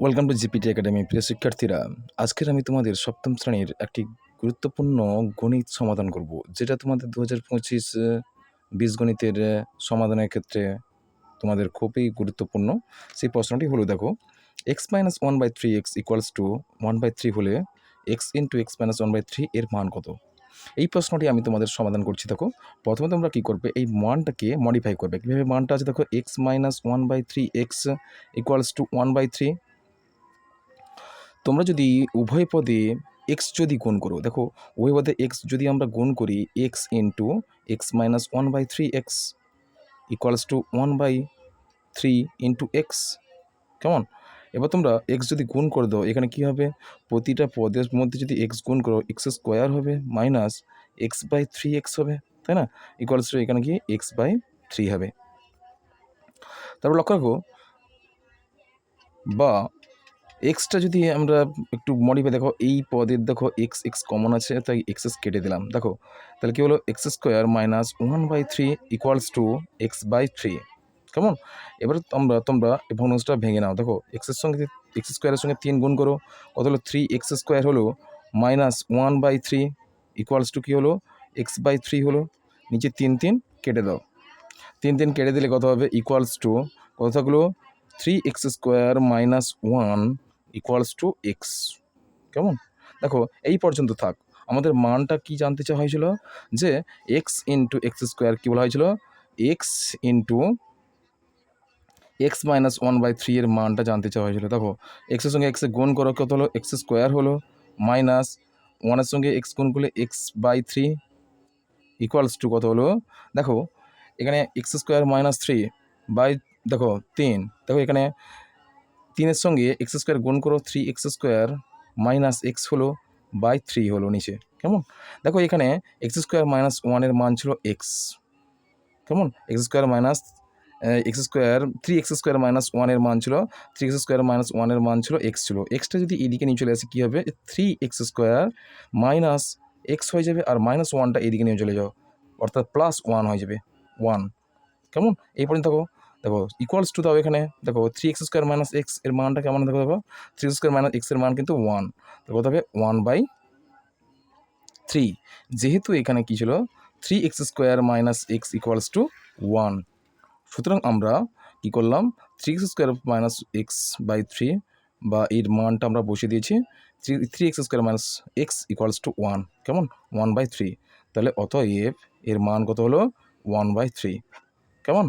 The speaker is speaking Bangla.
ওয়েলকাম টু জিপিটি একাডেমি প্রিয় শিক্ষার্থীরা। আজকের আমি তোমাদের সপ্তম শ্রেণির একটি গুরুত্বপূর্ণ গণিত সমাধান করব, যেটা তোমাদের দু হাজার পঁচিশ বীজগণিতের সমাধানের ক্ষেত্রে তোমাদের খুবই গুরুত্বপূর্ণ। সেই প্রশ্নটি হলো, দেখো x minus one by three x equals to one by three হলে x into x minus one by three এর মান কত? এই প্রশ্নটি আমি তোমাদের সমাধান করছি, দেখো। প্রথমে তোমরা কী করবে, এই মানটাকে মডিফাই করবে। কীভাবে মানটা আছে, দেখো x minus one by three x equals to one by three তোমরা যদি উভয় পদে এক্স যদি গুণ করো, দেখো, উভয় পদে এক্স যদি আমরা গুণ করি x into x minus one by three x equals to one by three into x কেমন? এবার তোমরা এক্স যদি গুণ করে দাও, এখানে কী হবে? প্রতিটা পদের মধ্যে যদি এক্স গুণ করো এক্স স্কোয়ার হবে minus x by three x হবে, তাই না? ইকুয়ালস টু এখানে কি? এক্স বাই থ্রি হবে। তারপর লক্ষ্য রাখো, বা এক্সটা যদি আমরা একটু মডিফাই দেখো, এই পদের দেখো এক্স এক্স কমন আছে, তাই এক্স এক্স কেটে দিলাম। দেখো, তাহলে কী হলো? X square minus one by three equals to x by three কেমন? এবার তোমরা তোমরা এই ভগ্নাংশটা ভেঙে নাও। দেখো এক্সের সঙ্গে এক্স স্কোয়ারের সঙ্গে তিন গুণ করো, কত হলো? থ্রি এক্স স্কোয়ার হলো minus one by three equals to কী হলো? এক্স বাই থ্রি হলো। নিচে তিন তিন কেটে দাও। তিন তিন কেটে দিলে কত হবে? ইকুয়ালস টু কত থাকল? Three x square minus one equals to x কেমন? দেখো, এই পর্যন্ত থাক। আমাদের মানটা কি জানতে চাওয়া হয়েছিল? যে এক্স ইন্টু এক্স স্কোয়ার কী বলা হয়েছিল? X into x minus one by three এর মানটা জানতে চাওয়া হয়েছিল। দেখো এক্সের সঙ্গে এক্সে গুণ করো, কত হলো? এক্স স্কোয়ার হলো মাইনাস ওয়ানের সঙ্গে এক্স গুণ করলে x by three equals to কত হলো? দেখো, এখানে x square minus three by দেখো, তিন। দেখো, এখানে তিনের সঙ্গে এক্স স্কোয়ার গুণ করো three, x square minus x হলো বাই থ্রি হলো নিচে। কেমন? দেখো এখানে এক্স স্কোয়ার মাইনাস ওয়ানের মান ছিল এক্স। কেমন? X square minus x square, three x square minus ওয়ানের মান ছিল, থ্রি এক্স স্কোয়ার মাইনাস ওয়ানের মান ছিল এক্স ছিল। এক্সটা যদি এদিকে নিয়ে চলে আসে, কী হবে? Three x square minus x হয়ে যাবে আর মাইনাস ওয়ানটা এদিকে নিয়ে চলে যাও। অর্থাৎ প্লাস ওয়ান হয়ে যাবে, ওয়ান। কেমন? এই পর্যন্ত দেখো দেখো ইকুয়ালস টু দাও এখানে, দেখো থ্রি এক্স স্কোয়ার মাইনাস এক্সের মানটা কেমন দেখো দেখো? থ্রি স্কোয়ার মাইনাস এক্সের মান কিন্তু ওয়ান তো কত হবে ওয়ান বাই থ্রি যেহেতু এখানে কী ছিল? Three x square minus x equals to one সুতরাং আমরা কী করলাম? Three x square minus x by three বা এর মানটা আমরা বসিয়ে দিয়েছি। Three three x square minus x equals to one কেমন? ওয়ান বাই থ্রি তাহলে অতএব এর মান কত হলো? ওয়ান বাই থ্রি কেমন?